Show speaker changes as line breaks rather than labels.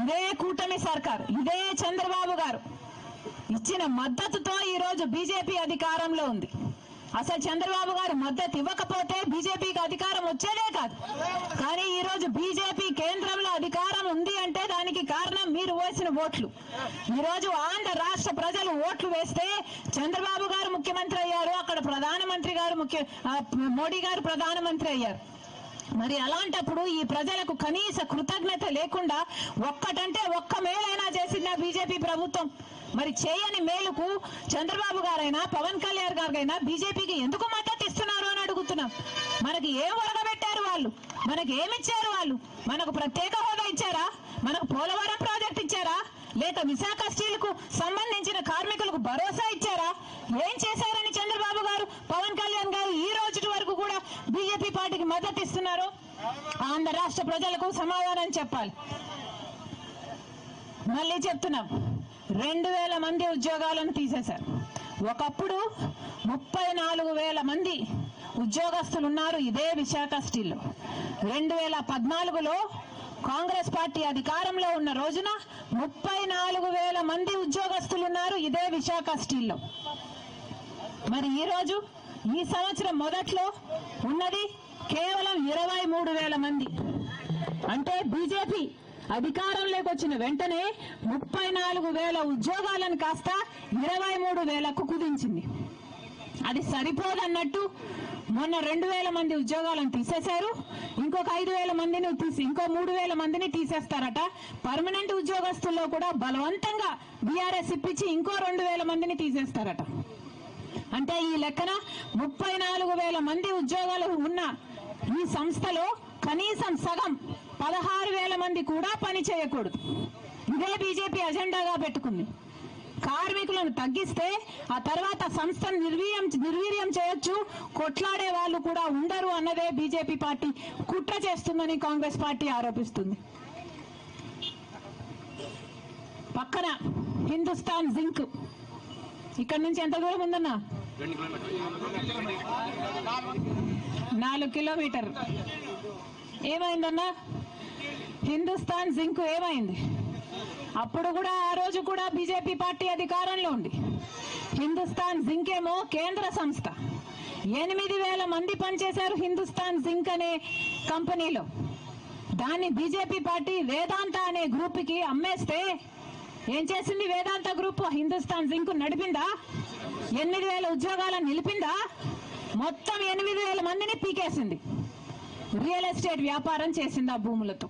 ఇదే కూటమి సర్కార్ ఇదే చంద్రబాబు గారు. ఇచ్చిన మద్దతుతో ఈ రోజు బీజేపీ అధికారంలో ఉంది. అసలు చంద్రబాబు గారు మద్దతు ఇవ్వకపోతే బీజేపీకి అధికారం వచ్చేదే కాదు. కానీ ఈ రోజు బీజేపీ కేంద్రంలో అధికారం ఉంది అంటే దానికి కారణం మీరు వేసిన ఓట్లు. ఈరోజు ఆంధ్ర రాష్ట్ర ప్రజలు ఓట్లు వేస్తే చంద్రబాబు గారు ముఖ్యమంత్రి అయ్యారు అక్కడ ప్రధానమంత్రి గారు ముఖ్య మోడీ గారు ప్రధానమంత్రి అయ్యారు. మరి అలాంటప్పుడు ఈ ప్రజలకు కనీస కృతజ్ఞత లేకుండా ఒక్కటంటే ఒక్క మేలైనా చేసిందా బీజేపీ ప్రభుత్వం? మరి చేయని మేలుకు చంద్రబాబు గారైనా పవన్ కళ్యాణ్ గారికైనా బీజేపీకి ఎందుకు మద్దతు ఇస్తున్నారు అని అడుగుతున్నాం. మనకి ఏం ఒరగబెట్టారు వాళ్ళు? మనకి ఏమిచ్చారు వాళ్ళు? మనకు ప్రత్యేక హోదా ఇచ్చారా? మనకు పోలవరం ప్రాజెక్ట్ ఇచ్చారా? లేక విశాఖ స్టీల్కు సంబంధించిన కార్మికులకు భరోసా ఇచ్చారా? ఏం చేశారని చంద్రబాబు గారు పవన్ కళ్యాణ్ గారు ఈ రోజు వరకు కూడా బీజేపీ పార్టీకి మద్దతు ఇస్తున్నారు ఆంధ్ర రాష్ట్ర ప్రజలకు సమాధానం చెప్పాలి. మళ్ళీ చెప్తున్నాం. రెండు వేల మంది ఉద్యోగాలను తీసేశారు. ఒకప్పుడు ముప్పై నాలుగు వేల మంది ఉద్యోగస్తులు ఉన్నారు ఇదే విశాఖ స్టీల్లో. రెండు వేల పద్నాలుగులో కాంగ్రెస్ పార్టీ అధికారంలో ఉన్న రోజున ముప్పై నాలుగు వేల మంది ఉద్యోగస్తులు ఉన్నారు ఇదే విశాఖ స్టీల్లో. మరి ఈ రోజు ఈ సంవత్సరం మొదట్లో ఉన్నది కేవలం ఇరవై మూడు వేల మంది. అంటే బీజేపీ అధికారంలోకి వచ్చిన వెంటనే ముప్పై నాలుగు వేల ఉద్యోగాలను కాస్త ఇరవై మూడు వేలకు కుదించింది. అది సరిపోదన్నట్టు మొన్న రెండు వేల మంది ఉద్యోగాలను తీసేశారు. ఇంకొక ఐదు వేల మందిని తీసి ఇంకో మూడు వేల మందిని తీసేస్తారట. పర్మనెంట్ ఉద్యోగస్తుల్లో కూడా బలవంతంగా బీఆర్ఎస్ ఇప్పించి ఇంకో రెండు వేల మందిని తీసేస్తారట. అంటే ఈ లెక్కన ముప్పై నాలుగు వేల మంది ఉద్యోగాలు ఉన్న ఈ సంస్థలో కనీసం సగం పదహారు వేల మంది కూడా పని చేయకూడదు. ఇదే బీజేపీ అజెండాగా పెట్టుకుంది. కార్మికులను తగ్గిస్తే ఆ తర్వాత సంస్థను నిర్వీర్యం నిర్వీర్యం చేయొచ్చు. కొట్లాడే వాళ్ళు కూడా ఉండరు అన్నదే బీజేపీ పార్టీ కుట్ర చేస్తుందని కాంగ్రెస్ పార్టీ ఆరోపిస్తుంది. పక్కన హిందుస్థాన్ జింక్. ఇక్కడ నుంచి ఎంత దూరం ఉందన్నా? నాలుగు కిలోమీటర్. ఏమైందన్నా? హిందుస్థాన్ జింక్ ఏమైంది? అప్పుడు కూడా ఆ రోజు కూడా బీజేపీ పార్టీ అధికారంలో ఉంది. హిందుస్థాన్ జింక్ ఏమో కేంద్ర సంస్థ. ఎనిమిది వేల మంది పనిచేశారు హిందుస్థాన్ జింక్ అనే కంపెనీలో. దాన్ని బీజేపీ పార్టీ వేదాంత అనే గ్రూప్కి అమ్మేస్తే ఏం చేసింది వేదాంత గ్రూప్? హిందుస్థాన్ జింక్ నడిపిందా? ఎనిమిది వేల ఉద్యోగాలను నిలిపిందా? మొత్తం ఎనిమిది వేల మందిని పీకేసింది. రియల్ ఎస్టేట్ వ్యాపారం చేసింది ఆ భూములతో.